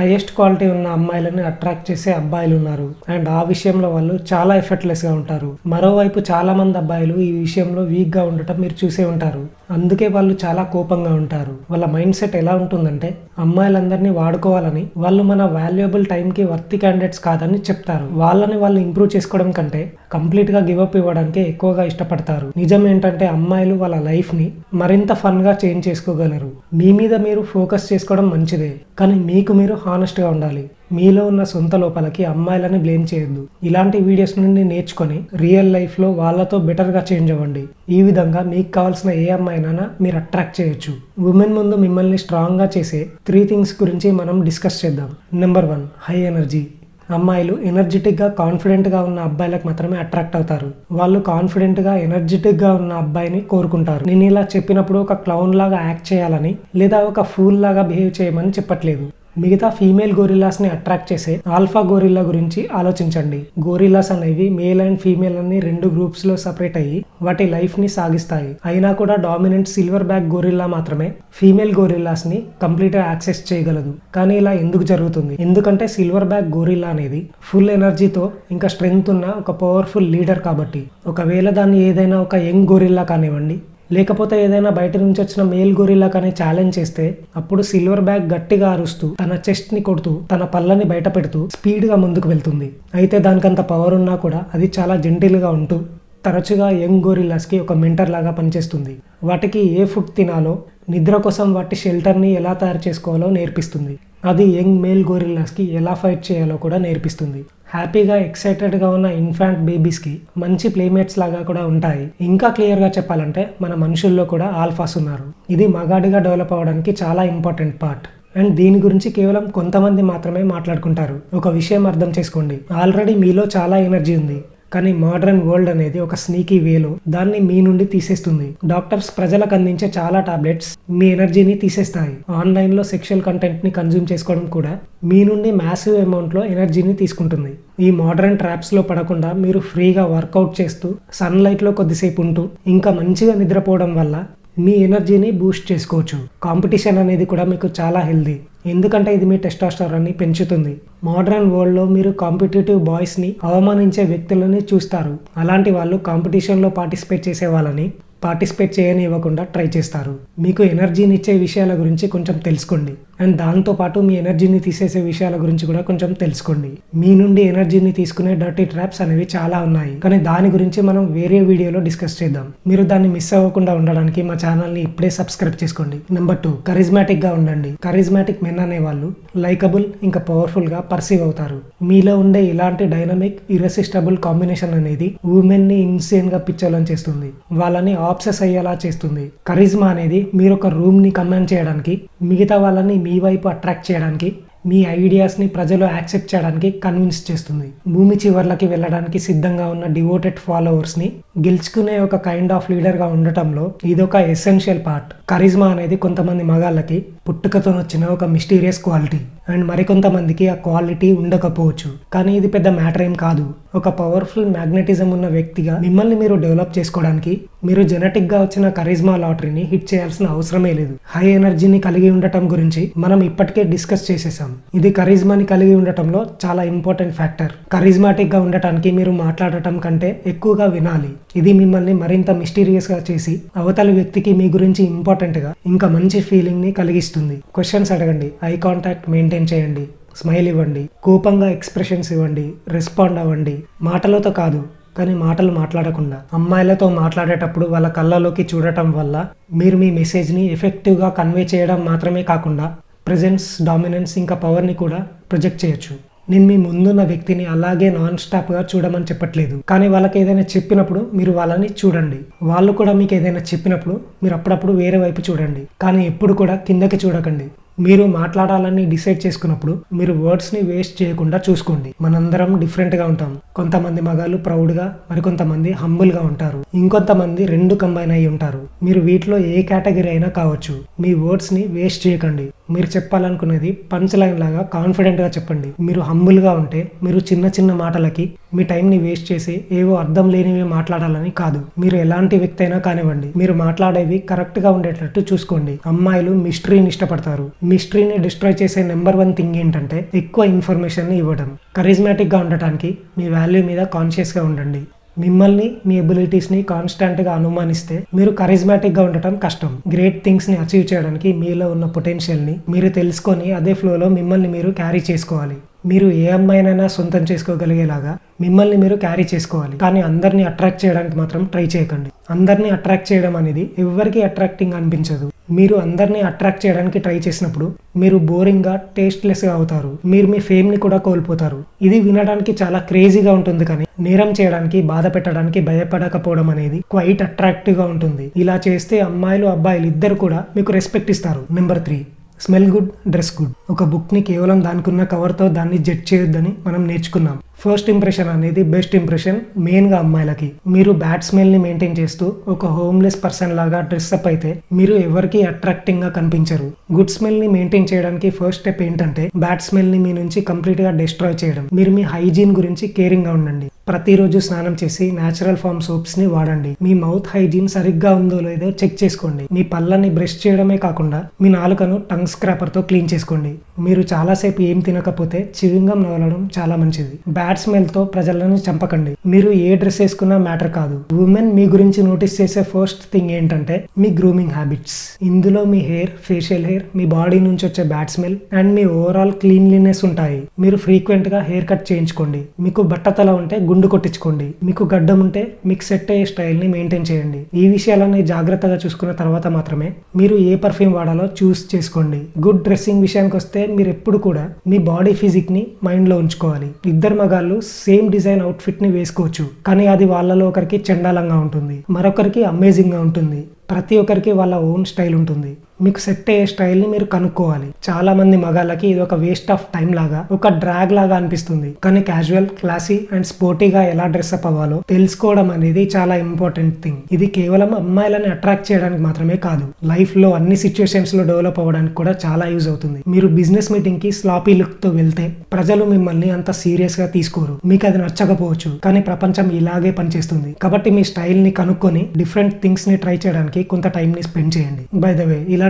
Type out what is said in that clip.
Highest quality ఉన్న అమ్మాయిలని attract చేసే అబ్బాయిలు ఉన్నారు. అండ్ ఆ విషయంలో వాళ్ళు చాలా ఎఫర్ట్లెస్గా ఉంటారు. మరోవైపు చాలా మంది అబ్బాయిలు ఈ విషయంలో వీక్గా ఉండటం మీరు చూసే ఉంటారు. అందుకే వాళ్ళు చాలా కోపంగా ఉంటారు. వాళ్ళ మైండ్ సెట్ ఎలా ఉంటుందంటే అమ్మాయిలందరినీ వాడుకోవాలని వాళ్ళు మన వాల్యుయబుల్ టైంకి వర్తి క్యాండిడేట్స్ కాదని చెప్తారు. వాళ్ళని వాళ్ళు ఇంప్రూవ్ చేసుకోవడం కంటే కంప్లీట్గా గివప్ ఇవ్వడానికి ఎక్కువగా ఇష్టపడతారు. నిజం ఏంటంటే అమ్మాయిలు వాళ్ళ లైఫ్ని మరింత ఫన్గా చేంజ్ చేసుకోగలరు. మీ మీద మీరు ఫోకస్ చేసుకోవడం మంచిదే. కానీ మీకు మీరు హానెస్ట్గా ఉండాలి. మీలో ఉన్న సొంత లోపలకి అమ్మాయిలని బ్లేమ్ చేయొద్దు. ఇలాంటి వీడియోస్ నుండి నేర్చుకొని రియల్ లైఫ్లో వాళ్ళతో బెటర్గా చేంజ్ అవ్వండి. ఈ విధంగా మీకు కావాల్సిన ఏ అమ్మాయినైనా మీరు అట్రాక్ట్ చేయొచ్చు. ఉమెన్ ముందు మిమ్మల్ని స్ట్రాంగ్గా చేసే త్రీ థింగ్స్ గురించి మనం డిస్కస్ చేద్దాం. Number one high energy. అమ్మాయిలు ఎనర్జెటిక్గా కాన్ఫిడెంట్గా ఉన్న అబ్బాయిలకు మాత్రమే అట్రాక్ట్ అవుతారు. వాళ్ళు కాన్ఫిడెంట్గా ఎనర్జెటిక్గా ఉన్న అబ్బాయిని కోరుకుంటారు. నేను ఇలా చెప్పినప్పుడు ఒక క్లౌన్ లాగా యాక్ట్ చేయాలని లేదా ఒక ఫూల్ లాగా బిహేవ్ చేయమని చెప్పట్లేదు. మిగతా ఫీమేల్ గోరిల్లాస్ని అట్రాక్ట్ చేసే ఆల్ఫా గోరిల్లా గురించి ఆలోచించండి. గోరిల్లాస్ అనేవి మేల్ అండ్ ఫీమేల్ అని రెండు గ్రూప్స్లో సపరేట్ అయ్యి వాటి లైఫ్ని సాగిస్తాయి. అయినా కూడా డామినెంట్ సిల్వర్ బ్యాక్ గోరిల్లా మాత్రమే ఫీమేల్ గోరిల్లాస్ని కంప్లీట్గా యాక్సెస్ చేయగలదు. కానీ ఇలా ఎందుకు జరుగుతుంది? ఎందుకంటే సిల్వర్ బ్యాక్ గోరిల్లా అనేది ఫుల్ ఎనర్జీతో ఇంకా స్ట్రెంగ్త్ ఉన్న ఒక పవర్ఫుల్ లీడర్ కాబట్టి. ఒకవేళ దాన్ని ఏదైనా ఒక యంగ్ గోరిల్లా కానివ్వండి లేకపోతే ఏదైనా బయట నుంచి వచ్చిన మేల్ గొరిల్లా కానీ ఛాలెంజ్ చేస్తే అప్పుడు సిల్వర్ బ్యాగ్ గట్టిగా అరుస్తూ తన చెస్ట్ని కొడుతూ తన పళ్ళని బయట పెడుతూ స్పీడ్గా ముందుకు వెళ్తుంది. అయితే దానికంత పవర్ ఉన్నా కూడా అది చాలా జెంటిల్గా ఉంటూ తరచుగా యంగ్ గోరిల్లాస్కి ఒక మెంటర్ లాగా పనిచేస్తుంది. వాటికి ఏ ఫుడ్ తినాలో నిద్ర కోసం వాటి షెల్టర్ని ఎలా తయారు చేసుకోవాలో నేర్పిస్తుంది. అది యంగ్ మేల్ గోరిల్లాస్కి ఎలా ఫైట్ చేయాలో కూడా నేర్పిస్తుంది. హ్యాపీగా ఎక్సైటెడ్గా ఉన్న ఇన్ఫాంట్ బేబీస్కి మంచి ప్లేమేట్స్ లాగా కూడా ఉంటాయి. ఇంకా క్లియర్గా చెప్పాలంటే మన మనుషుల్లో కూడా ఆల్ఫాస్ ఉన్నారు. ఇది మగాడిగా డెవలప్ అవ్వడానికి చాలా ఇంపార్టెంట్ పార్ట్. అండ్ దీని గురించి కేవలం కొంతమంది మాత్రమే మాట్లాడుకుంటారు. ఒక విషయం అర్థం చేసుకోండి. ఆల్రెడీ మీలో చాలా ఎనర్జీ ఉంది. కానీ మోడర్న్ వరల్డ్ అనేది ఒక స్నీకీ వేలో దాన్ని మీ నుండి తీసేస్తుంది. డాక్టర్స్ ప్రజలకు అందించే చాలా టాబ్లెట్స్ మీ ఎనర్జీని తీసేస్తాయి. ఆన్లైన్లో సెక్షువల్ కంటెంట్ని కన్జ్యూమ్ చేసుకోవడం కూడా మీ నుండి మ్యాసివ్ అమౌంట్లో ఎనర్జీని తీసుకుంటుంది. ఈ మోడర్న్ ట్రాప్స్లో పడకుండా మీరు ఫ్రీగా వర్కౌట్ చేస్తూ సన్ లైట్లో కొద్దిసేపు ఉంటూ ఇంకా మంచిగా నిద్రపోవడం వల్ల మీ ఎనర్జీని బూస్ట్ చేసుకోవచ్చు. కాంపిటీషన్ అనేది కూడా మీకు చాలా హెల్దీ. ఎందుకంటే ఇది మీ టెస్టాస్టరాన్ని పెంచుతుంది. మోడర్న్ వరల్డ్లో మీరు కాంపిటేటివ్ బాయ్స్ని అవమానించే వ్యక్తులని చూస్తారు. అలాంటి వాళ్ళు కాంపిటీషన్లో పార్టిసిపేట్ చేసే వాళ్ళని పార్టిసిపేట్ చేయనివ్వకుండా ట్రై చేస్తారు. మీకు ఎనర్జీని ఇచ్చే విషయాల గురించి కొంచెం తెలుసుకోండి. అండ్ దాంతోపాటు మీ ఎనర్జీని తీసేసే విషయాల గురించి కూడా కొంచెం తెలుసుకోండి. మీ నుండి ఎనర్జీని తీసుకునే డర్టీ ట్రాప్స్ అనేవి చాలా ఉన్నాయి. కానీ దాని గురించి మనం వేరే వీడియోలో డిస్కస్ చేద్దాం. మీరు దాన్ని మిస్ అవ్వకుండా ఉండడానికి మా ఛానల్ని ఇప్పుడే సబ్స్క్రైబ్ చేసుకోండి. నెంబర్ టూ కరిజ్మాటిక్గా ఉండండి. కరిజ్మాటిక్ మెన్ అనే వాళ్ళు లైకబుల్ ఇంకా పవర్ఫుల్గా పర్సీవ్ అవుతారు. మీలో ఉండే ఇలాంటి డైనమిక్ ఇరసిస్టబుల్ కాంబినేషన్ అనేది ఉమెన్ని ఇన్సేన్గా ఇన్సేన్ పిచ్చోలని చేస్తుంది. వాళ్ళని ఆబ్సెస్ అయ్యేలా చేస్తుంది. కరిజ్మా అనేది మీరు ఒక రూమ్ని కమాండ్ చేయడానికి మిగతా వాళ్ళని మీ వైపు అట్రాక్ట్ చేయడానికి మీ ఐడియాస్ని ప్రజలు యాక్సెప్ట్ చేయడానికి కన్విన్స్ చేస్తుంది. భూమి చివర్లకి వెళ్ళడానికి సిద్ధంగా ఉన్న డివోటెడ్ ఫాలోవర్స్ని గెలుచుకునే ఒక కైండ్ ఆఫ్ లీడర్గా ఉండటంలో ఇదొక ఎసెన్షియల్ పార్ట్ కరిజ్మా అనేది కొంతమంది మగాళ్ళకి పుట్టుకతో వచ్చిన ఒక మిస్టీరియస్ క్వాలిటీ అండ్ మరికొంతమందికి ఆ క్వాలిటీ ఉండకపోవచ్చు. కానీ ఇది పెద్ద మ్యాటర్ ఏం కాదు. ఒక పవర్ఫుల్ మ్యాగ్నెటిజం ఉన్న వ్యక్తిగా మిమ్మల్ని మీరు డెవలప్ చేసుకోవడానికి మీరు జెనెటిక్గా వచ్చిన కరిజ్మా లాటరీని హిట్ చేయాల్సిన అవసరమే లేదు. హై ఎనర్జీని కలిగి ఉండటం గురించి మనం ఇప్పటికే డిస్కస్ చేసేసాం. ఇది కరిజ్మాని కలిగి ఉండటంలో చాలా ఇంపార్టెంట్ ఫ్యాక్టర్. కరిజ్మాటిక్గా ఉండటానికి మీరు మాట్లాడటం కంటే ఎక్కువగా వినాలి. ఇది మిమ్మల్ని మరింత మిస్టీరియస్గా చేసి అవతలి వ్యక్తికి మీ గురించి ఇంపార్టెంట్గా ఇంకా మంచి ఫీలింగ్ని కలిగిస్తుంది. క్వశ్చన్స్ అడగండి. ఐ కాంటాక్ట్ మెయింటైన్ చేయండి? స్మైల్ ఇవ్వండి. కోపంగా ఎక్స్ప్రెషన్స్ ఇవ్వండి. రెస్పాండ్ అవ్వండి. మాటలతో కాదు కానీ మాటలు మాట్లాడకుండా. అమ్మాయిలతో మాట్లాడేటప్పుడు వాళ్ళ కళ్ళలోకి చూడటం వల్ల మీరు మీ మెసేజ్ని ఎఫెక్టివ్గా కన్వే చేయడం మాత్రమే కాకుండా ప్రెజెన్స్ డామినెన్స్ ఇంకా పవర్ని కూడా ప్రొజెక్ట్ చేయొచ్చు. నేను మీ ముందున్న వ్యక్తిని అలాగే నాన్ స్టాప్గా చూడమని చెప్పట్లేదు. కానీ వాళ్ళకి ఏదైనా చెప్పినప్పుడు మీరు వాళ్ళని చూడండి. వాళ్ళు కూడా మీకు ఏదైనా చెప్పినప్పుడు మీరు అప్పుడప్పుడు వేరే వైపు చూడండి. కానీ ఎప్పుడు కూడా కిందకి చూడకండి. మీరు మాట్లాడాలని డిసైడ్ చేసుకున్నప్పుడు మీరు వర్డ్స్ని వేస్ట్ చేయకుండా చూసుకోండి. మనందరం డిఫరెంట్గా ఉంటాం. కొంతమంది మగాళ్ళు ప్రౌడ్గా మరికొంతమంది హంబుల్గా ఉంటారు. ఇంకొంతమంది రెండు కంబైన్ అయి ఉంటారు. మీరు వీటిలో ఏ కేటగిరీ అయినా కావచ్చు. మీ వర్డ్స్ని వేస్ట్ చేయకండి. మీరు చెప్పాలనుకునేది పంచ్ లైన్ లాగా కాన్ఫిడెంట్గా చెప్పండి. మీరు హంబుల్గా ఉంటే మీరు చిన్న చిన్న మాటలకి మీ టైంని వేస్ట్ చేసి ఏవో అర్థం లేనివి మాట్లాడాలని కాదు. మీరు ఎలాంటి వ్యక్తి అయినా కానివ్వండి మీరు మాట్లాడేవి కరెక్ట్గా ఉండేటట్టు చూసుకోండి. అమ్మాయిలు మిస్టరీని ఇష్టపడతారు. మిస్టరీని డిస్ట్రాయ్ చేసే నెంబర్ వన్ థింగ్ ఏంటంటే ఎక్కువ ఇన్ఫర్మేషన్ని ఇవ్వడం. కరిజ్మాటిక్గా ఉండటానికి మీ వాల్యూ మీద కాన్షియస్గా ఉండండి. మిమ్మల్ని మీ ఎబిలిటీస్ని కాన్స్టాంట్గా అనుమానిస్తే మీరు కరిజ్మాటిక్గా ఉండటం కష్టం. గ్రేట్ థింగ్స్ని అచీవ్ చేయడానికి మీలో ఉన్న పొటెన్షియల్ని మీరు తెలుసుకొని అదే ఫ్లోలో మిమ్మల్ని మీరు క్యారీ చేసుకోవాలి. మీరు ఏ అమ్మాయినైనా సొంతం చేసుకోగలిగేలాగా మిమ్మల్ని మీరు క్యారీ చేసుకోవాలి. కానీ అందరినీ అట్రాక్ట్ చేయడానికి మాత్రం ట్రై చేయకండి. అందరినీ అట్రాక్ట్ చేయడం అనేది ఎవరికి అట్రాక్టింగ్ అనిపించదు. మీరు అందరినీ అట్రాక్ట్ చేయడానికి ట్రై చేసినప్పుడు మీరు బోరింగ్గా టేస్ట్లెస్గా అవుతారు. మీరు మీ ఫేమ్ని కూడా కోల్పోతారు. ఇది వినడానికి చాలా క్రేజీగా ఉంటుంది కానీ నేరం చేయడానికి బాధ పెట్టడానికి భయపడకపోవడం అనేది క్వైట్ అట్రాక్టివ్గా ఉంటుంది. ఇలా చేస్తే అమ్మాయిలు అబ్బాయిలు ఇద్దరు కూడా మీకు రెస్పెక్ట్ ఇస్తారు. Number three smell good dress good. ఒక బుక్ని కేవలం దానికున్న కవర్తో దాన్ని జడ్జ్ చేయొద్దని మనం నేర్చుకున్నాం. ఫస్ట్ ఇంప్రెషన్ అనేది బెస్ట్ ఇంప్రెషన్ మెయిన్గా అమ్మాయిలకి. మీరు బ్యాడ్ స్మెల్ని మెయింటైన్ చేస్తూ ఒక హోమ్లెస్ పర్సన్ లాగా డ్రెస్అప్ అయితే మీరు ఎవరికి అట్రాక్టింగ్గా కనిపించరు. గుడ్ స్మెల్ని మెయింటైన్ చేయడానికి ఫస్ట్ స్టెప్ ఏంటంటే బ్యాడ్ స్మెల్ని మీ నుంచి కంప్లీట్గా డిస్ట్రాయ్ చేయడం. మీరు మీ హైజీన్ గురించి కేరింగ్గా ఉండండి. ప్రతిరోజు స్నానం చేసి న్యాచురల్ ఫామ్ సోప్స్ని వాడండి. మీ మౌత్ హైజీన్ సరిగ్గా ఉందో లేదో చెక్ చేసుకోండి. మీ పళ్ళని బ్రష్ చేయడమే కాకుండా మీ నాలుకను టంగ్ స్క్రాపర్తో క్లీన్ చేసుకోండి. మీరు చాలాసేపు ఏం తినకపోతే చివింగం నవలడం చాలా మంచిది. బ్యాడ్ స్మెల్తో ప్రజలను చంపకండి. మీరు ఏ డ్రెస్ వేసుకున్నా మ్యాటర్ కాదు. ఉమెన్ మీ గురించి నోటీస్ చేసే ఫస్ట్ థింగ్ ఏంటంటే మీ గ్రూమింగ్ హ్యాబిట్స్ ఇందులో మీ హెయిర్ ఫేషియల్ హెయిర్ మీ బాడీ నుంచి వచ్చే బ్యాడ్ స్మెల్ అండ్ మీ ఓవరాల్ క్లీన్లీనెస్ ఉంటాయి. మీరు ఫ్రీక్వెంట్గా హెయిర్ కట్ చేయించుకోండి. మీకు బట్టతల ఉంటే గుండె కొట్టించుకోండి. మీకు గడ్డం ఉంటే మీకు సెట్ అయ్యే స్టైల్ని మెయింటైన్ చేయండి. ఈ విషయాలన్నీ జాగ్రత్తగా చూసుకున్న తర్వాత మాత్రమే మీరు ఏ పర్ఫ్యూమ్ వాడాలో చూస్ చేసుకోండి. గుడ్ డ్రెస్సింగ్ విషయానికి వస్తే మీరు ఎప్పుడు కూడా మీ బాడీ ఫిజిక్ని మైండ్లో ఉంచుకోవాలి. ఇద్దరు మగాళ్ళు సేమ్ డిజైన్ అవుట్ఫిట్ని వేసుకోవచ్చు. కానీ అది వాళ్ళలో ఒకరికి చండాలంగా ఉంటుంది. మరొకరికి అమేజింగ్గా ఉంటుంది. ప్రతి ఒక్కరికి వాళ్ళ ఓన్ స్టైల్ ఉంటుంది. మీకు సెట్ అయ్యే స్టైల్ని మీరు కనుక్కోవాలి. చాలా మంది మగాళ్ళకి ఇది ఒక వేస్ట్ ఆఫ్ టైం లాగా ఒక డ్రాగ్ లాగా అనిపిస్తుంది. కానీ క్యాజువల్ క్లాసీ అండ్ స్పోర్టీగా ఎలా డ్రెస్అప్ అవ్వాలో తెలుసుకోవడం అనేది చాలా ఇంపార్టెంట్ థింగ్ ఇది కేవలం అమ్మాయిలని అట్రాక్ట్ చేయడానికి మాత్రమే కాదు లైఫ్లో అన్ని సిచ్యువేషన్స్లో డెవలప్ అవ్వడానికి కూడా చాలా యూజ్ అవుతుంది. మీరు బిజినెస్ మీటింగ్కి స్లాపీ లుక్తో వెళ్తే ప్రజలు మిమ్మల్ని అంత సీరియస్గా తీసుకోరు. మీకు అది నచ్చకపోవచ్చు కానీ ప్రపంచం ఇలాగే పనిచేస్తుంది. కాబట్టి మీ స్టైల్ని కనుక్కొని డిఫరెంట్ థింగ్స్ని ట్రై చేయడానికి కొంత టైం ని స్పెండ్ చేయండి. బై ద వే ఇలా